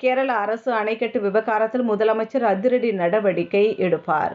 கேரள அரசு அணைக்கட்டு விவகாரத்தில் முதலமைச்சர் அதிரடி நடவடிக்கை எடுப்பார்.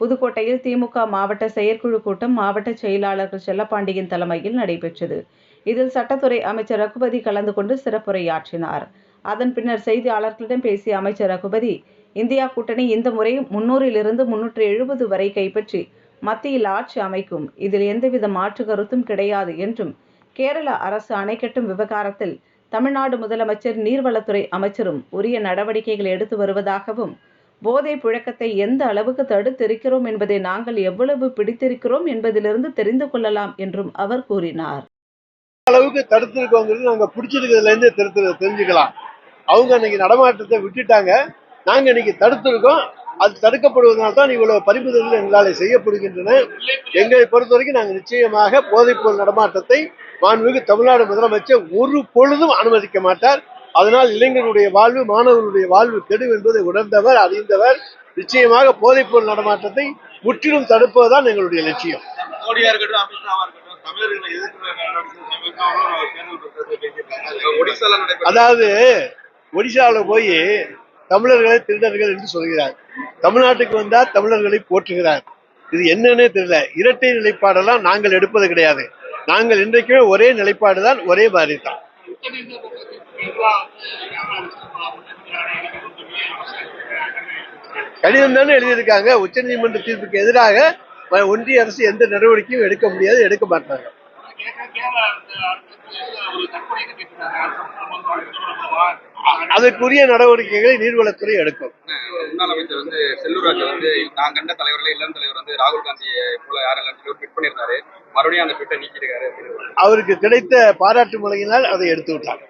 புதுக்கோட்டையில் திமுக மாவட்ட செயற்குழு கூட்டம் மாவட்ட செயலாளர் செல்லப்பாண்டியன் தலைமையில் நடைபெற்றது. இதில் சட்டத்துறை அமைச்சர் ரகுபதி கலந்து கொண்டு சிறப்புரையாற்றினார். அதன் பின்னர் செய்தியாளர்களிடம் பேசிய அமைச்சர் ரகுபதி இந்தியா கூட்டணி இந்த முறை முன்னூறிலிருந்து முன்னூற்றி எழுபது வரை கைப்பற்றி மத்தியில் ஆட்சி அமைக்கும். இதில் எந்தவித மாற்று கருத்தும் கிடையாது என்றும் கேரள அரசு அணை கட்டும் விவகாரத்தில் தமிழ்நாடு முதலமைச்சர் நீர்வளத்துறை அமைச்சரும் உரிய நடவடிக்கைகள் எடுத்து வருவதாகவும் போதை புழக்கத்தை எந்த அளவுக்கு தடுத்திருக்கிறோம் என்பதை நாங்கள் எவ்வளவு பிடித்திருக்கிறோம் என்பதிலிருந்து தெரிந்து கொள்ளலாம் என்றும் அவர் கூறினார். அளவுக்கு தடுத்திருக்கோங்கிறது நாங்க பிடிச்சிருக்கிறதுல இருந்து தெரிஞ்சு தெரிஞ்சுக்கலாம். அவங்க இன்னைக்கு நடமாட்டத்தை விட்டுட்டாங்க. நாங்க இன்னைக்கு தடுத்திருக்கோம். அது தடுக்கப்படுவதனால தான் இவ்வளவு பறிமுதல்கள் எங்களால் செய்யப்படுகின்றன. எங்களை பொறுத்த வரைக்கும் நாங்கள் நிச்சயமாக போதைப்பொருள் நடமாட்டத்தை மாண்புமிகு தமிழ்நாடு முதலமைச்சர் ஒரு பொழுதும் அனுமதிக்க மாட்டார். அதனால் இளைஞர்களுடைய வாழ்வு மாணவர்களுடைய வாழ்வு கெடும் என்பதை உணர்ந்தவர் அறிந்தவர் நிச்சயமாக போதைப்பொருள் நடமாட்டத்தை முற்றிலும் தடுப்பதுதான் எங்களுடைய லட்சியம். அதாவது ஒடிசாவில் போய் தமிழர்களை திருடர்கள் என்று சொல்கிறார். தமிழ்நாட்டுக்கு வந்தா தமிழர்களை போற்றுகிறார். இது என்னன்னே தெரியல. இரட்டை நிலைப்பாடெல்லாம் நாங்கள் எடுப்பது கிடையாது. நாங்கள் இன்றைக்குமே ஒரே நிலைப்பாடு தான் ஒரே மாதிரி தான் கடிதம் தானே எழுதியிருக்காங்க உச்சநீதிமன்ற தீர்ப்புக்கு எதிராக ஒன்றிய அரசு எந்த நடவடிக்கையும் எடுக்க முடியாது எடுக்க மாட்டாங்க அதற்குரிய நடவடிக்கைகளை நீர்வளத்துறை எடுக்கும். முன்னாள் அமைச்சர் வந்து நான் கண்ட தலைவர்களே இளம் தலைவர் வந்து ராகுல் காந்தியை போல தலைவர் ட்விட் பண்ணியிருந்தாரு. மறுபடியும் அந்த ட்விட்டை அப்படின்னு. அவருக்கு கிடைத்த பாராட்டு மழையினால் அதை எடுத்து விட்டார்